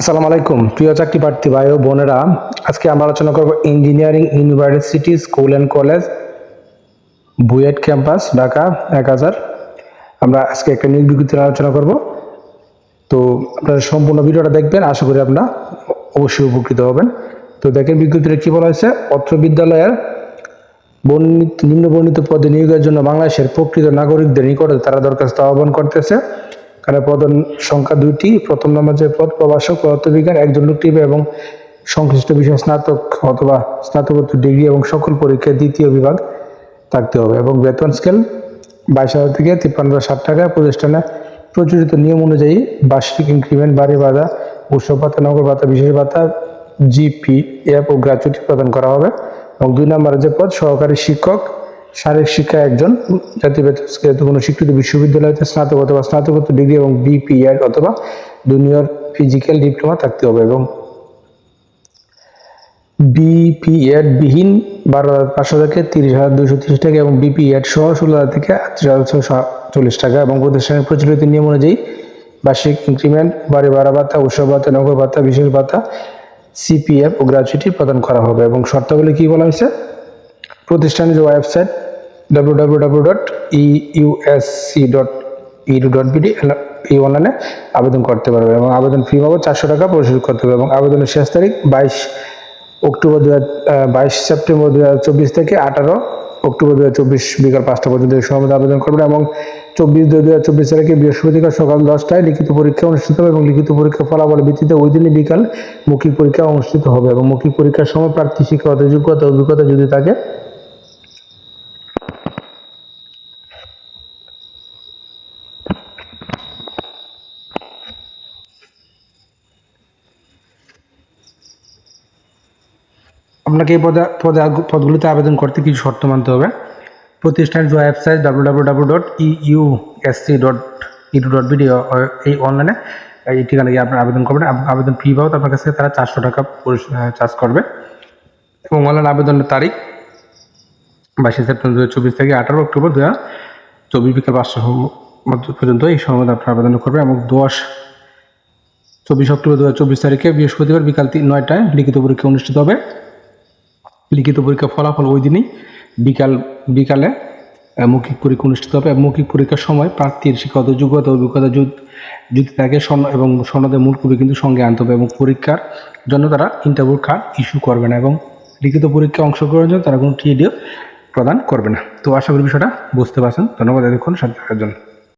আসসালামু আলাইকুম। প্রিয় চাকরি প্রার্থী ভাই ও বোনেরা, আজকে আমরা আলোচনা করব engineering university school and college BUET campus Dhaka এক হাজার। আমরা আজকে একটা নিয়োগ বিজ্ঞপ্তি আলোচনা করব। তো আপনারা সম্পূর্ণ ভিডিওটা দেখবেন, আশা করি আপনারা অবশ্যই উপকৃত হবেন। তো দেখেন বিজ্ঞপ্তিটা কী বলা হয়েছে, অত্র বিদ্যালয়ের বর্ণিত নিম্ন বর্ণিত পদে নিয়োগের জন্য বাংলাদেশের প্রকৃত নাগরিকদের নিকটে তারা দরখাস্ত আহ্বান করতেছে। কারণ পদ সংখ্যা দুইটি। প্রথম নম্বর যে পদ, প্রভাষক পদার্থবিজ্ঞান একজন লোক এবং সংশ্লিষ্ট বিষয়ে স্নাতক অথবা স্নাতকোত্তর ডিগ্রি এবং সকল পরীক্ষায় দ্বিতীয় বিভাগ থাকতে হবে এবং বেতন স্কেল বাইশ হাজার থেকে তিপ্পান্ন ষাট টাকা। প্রতিষ্ঠানে প্রচলিত নিয়ম অনুযায়ী বার্ষিক ইনক্রিমেন্ট বাড়ি ভাতা উৎসব ভাতা, নগর ভাতা, বিশেষ ভাতা জিপি এফ ও গ্র্যাচুইটি প্রদান করা হবে। এবং দুই নম্বরে যে পদ, সহকারী শিক্ষক শারীরিক শিক্ষা একজন বেতন কোনো স্বীকৃত বিশ্ববিদ্যালয়তে স্নাতক অথবা স্নাতকোত্তর ডিগ্রি এবং বিপিএড অথবা জুনিয়র ফিজিক্যাল ডিপ্লোমা থাকতে হবে এবং বিপিএড বিহীন বারো হাজার পাঁচশো থেকে তিরিশ হাজার দুশো তিরিশ টাকা এবং বিপিএড সহ ষোলো হাজার থেকে আটত্রিশ হাজার ছশো চল্লিশ টাকা এবং প্রতিষ্ঠানের প্রচলিত নিয়ম অনুযায়ী বার্ষিক ইনক্রিমেন্ট, বাড়ি ভাড়া ভাতা, উৎসব ভাতা, নগর ভাতা, বিশেষ ভাতা সিপিএফ ও গ্র্যাচুইটি প্রদান করা হবে এবং শর্তাবলী কী বলা হয়েছে? প্রতিষ্ঠানের যে ওয়েবসাইট বিডি এই অনলাইনে আবেদন করতে পারবে এবং আবেদন ফি বাবদ চারশো টাকা পরিশোধ করতে হবে এবং আবেদনের শেষ তারিখ বাইশ অক্টোবর দু বাইশ সেপ্টেম্বর দু চব্বিশ থেকে আঠারো অক্টোবর দু চব্বিশ বিকাল পাঁচটা পর্যন্ত এই সময় আবেদন করবেন এবং চব্বিশ দুই দু হাজার চব্বিশ তারিখে বৃহস্পতিবার সকাল দশটায় লিখিত পরীক্ষা অনুষ্ঠিত হবে এবং লিখিত পরীক্ষা ফলাফলের ভিত্তিতে ওই দিনই বিকাল মৌখিক পরীক্ষা অনুষ্ঠিত হবে এবং মৌখিক পরীক্ষার সময় প্রার্থী শিক্ষাগত যোগ্যতা অভিজ্ঞতা যদি থাকে আপনাকে এই পদে পদে পদগুলিতে আবেদন করতে কিছু শর্ত মানতে হবে। প্রতিষ্ঠানের website W W W dot U USC dot edu dot BD এই অনলাইনে এই ঠিকানা গিয়ে আপনার আবেদন করবেন। আবেদন ফি বাবদ আপনার কাছে তারা চারশো টাকা চার্জ করবে। এবং অনলাইন আবেদনের তারিখ বাইশে সেপ্টেম্বর দু হাজার চব্বিশ থেকে আঠারো অক্টোবর দু হাজার চব্বিশ বিকাল মধ্য পর্যন্ত এই সময় মধ্যে আপনার আবেদন করবেন এবং দশ চব্বিশ অক্টোবর দু হাজার চব্বিশ তারিখে বৃহস্পতিবার বিকাল নয়টায় লিখিত পরীক্ষা অনুষ্ঠিত হবে। লিখিত পরীক্ষার ফলাফল ওই দিনই বিকাল, বিকালে মৌখিক পরীক্ষা অনুষ্ঠিত হবে এবং মৌখিক পরীক্ষার সময় প্রার্থীর শিক্ষাগত যোগ্যতা, অভিজ্ঞতা যদি থাকে সনদ এবং সনদের মূল কপি কিন্তু সঙ্গে আনতে হবে এবং পরীক্ষার জন্য তারা ইন্টারভিউ কার্ড ইস্যু করবে না এবং লিখিত পরীক্ষায় অংশগ্রহণের জন্য তারা কোনো টিডিও প্রদান করবে না। তো আশা করি বিষয়টা বুঝতে পারছেন। ধন্যবাদ এতক্ষণ সাথে থাকার জন্য।